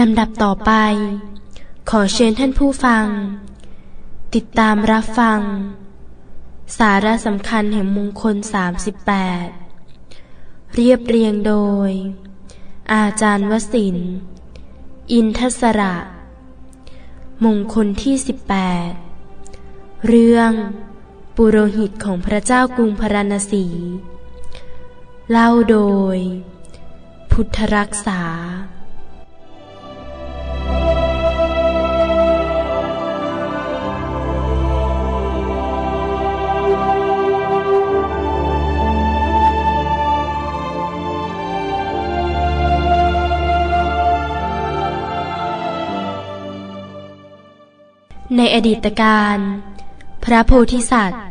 ลำดับต่อไป ขอเชิญท่านผู้ฟัง ติดตามรับฟัง สาระสำคัญแห่งมงคล 38 เรียบเรียงโดย อาจารย์วสินอินทศระ มงคลที่ 18 เรื่องปุโรหิตของพระเจ้ากรุงพาราณสี เล่าโดย พุทธรักษา ในอดีตการ พระโพธิสัตว์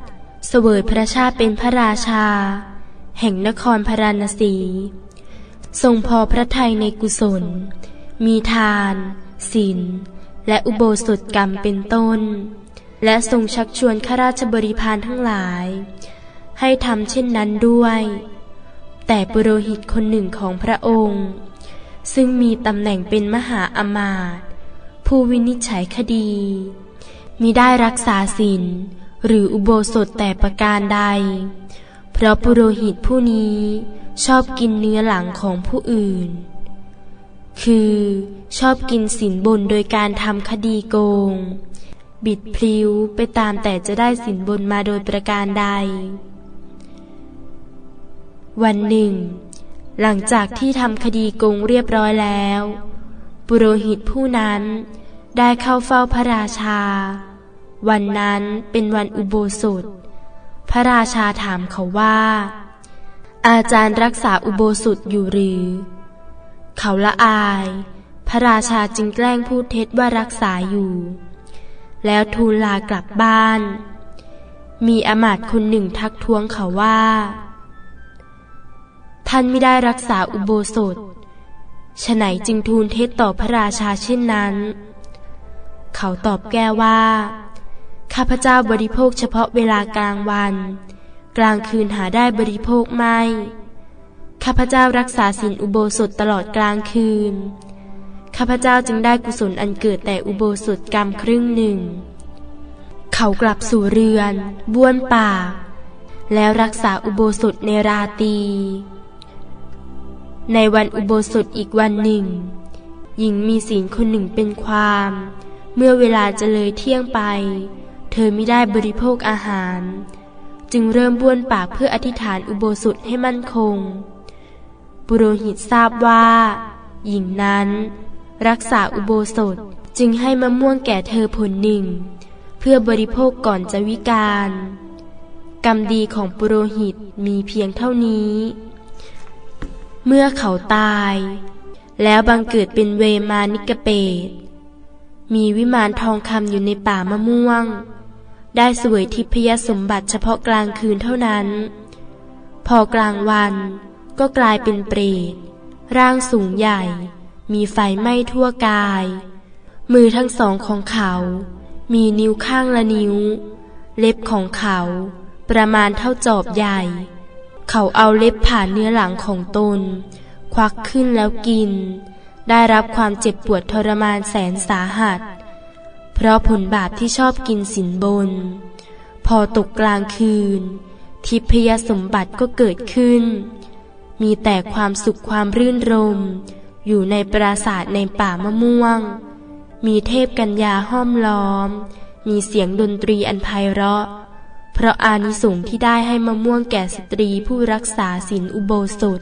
เสวยพระชาติเป็นพระราชา แห่งนครพาราณสี ทรงพอพระทัยในกุศล มีทาน ศีล และอุโบสถกรรมเป็นต้น และทรงชักชวนข้าราชบริพารทั้งหลาย ให้ทำเช่นนั้นด้วย แต่ปุโรหิตคนหนึ่งของพระองค์ ซึ่งมีตำแหน่งเป็นมหาอมาตย์ผู้วินิจฉัยคดี มิได้รักษาศีลหรืออุโบสถแต่ประการใด เพราะปุโรหิตผู้นี้ชอบกินเนื้อหลังของผู้อื่น คือชอบกินสินบนโดยการทำคดีโกง บิดพลิ้วไปตามแต่จะได้สินบนมาโดยประการใด วันหนึ่ง หลังจากที่ทำคดีโกงเรียบร้อยแล้ว ปุโรหิตผู้นั้นได้เข้าเฝ้าพระราชา วันนั้นเป็นวันอุโบสถ พระราชาถามเขาว่า อาจารย์รักษาอุโบสถอยู่หรือ เขาละอาย พระราชาจึงแกล้งพูดเท็จว่ารักษาอยู่ แล้วทูลลากลับบ้าน มีอมาตย์คนหนึ่งทักท้วงเขาว่า ท่านไม่ได้รักษาอุโบสถฉไหนจึงทูลเท็จต่อพระราชาเช่นนั้น เขาตอบแก้ว่า ข้าพเจ้าบริโภคเฉพาะเวลากลางวัน กลางคืนหาได้บริโภคไม่ ข้าพเจ้ารักษาศีลอุโบสถตลอดกลางคืน ข้าพเจ้าจึงได้กุศลอันเกิดแต่อุโบสถกรรมครึ่งหนึ่ง เขากลับสู่เรือน บ้วนปาก แล้วรักษาอุโบสถในราตี ในวันอุโบสถอีกวันหนึ่ง หญิงมีศีลคนหนึ่งเป็นความ เมื่อเวลาจะเลยเที่ยงไป เธอไม่ได้บริโภคอาหาร จึงเริ่มบ้วนปากเพื่ออธิษฐานอุโบสถให้มั่นคง ปุโรหิตทราบว่า หญิงนั้น รักษาอุโบสถจึงให้มะม่วงแก่เธอผลหนึ่ง เพื่อบริโภคก่อนจะวิกาลกรรมดีของปุโรหิตมีเพียงเท่านี้ เมื่อเขาตาย แล้วบังเกิดเป็นเวมานิกเปตมีวิมานทองคำอยู่ในป่ามะม่วง ได้สวยทิพยสมบัติเฉพาะกลางคืนเท่านั้น พอกลางวันก็กลายเป็นเปรต ร่างสูงใหญ่ มีไฟไหม้ทั่วกาย มือทั้งสองของเขา มีนิ้วข้างละนิ้ว เล็บของเขา ประมาณเท่าจอบใหญ่ เขาเอาเล็บผ่านเนื้อหลังของตน ควักขึ้นแล้วกิน ได้รับความเจ็บปวดทรมานแสนสาหัส เพราะผลบาปที่ชอบกินสินบน พอตกกลางคืน ทิพยสมบัติก็เกิดขึ้น มีแต่ความสุขความรื่นรม อยู่ในปราสาทในป่ามะม่วง มีเทพกัญญาห้อมล้อม มีเสียงดนตรีอันไพเราะ เพราะอานิสงส์ที่ได้ให้มะม่วงแก่สตรีผู้รักษาศีลอุโบสถ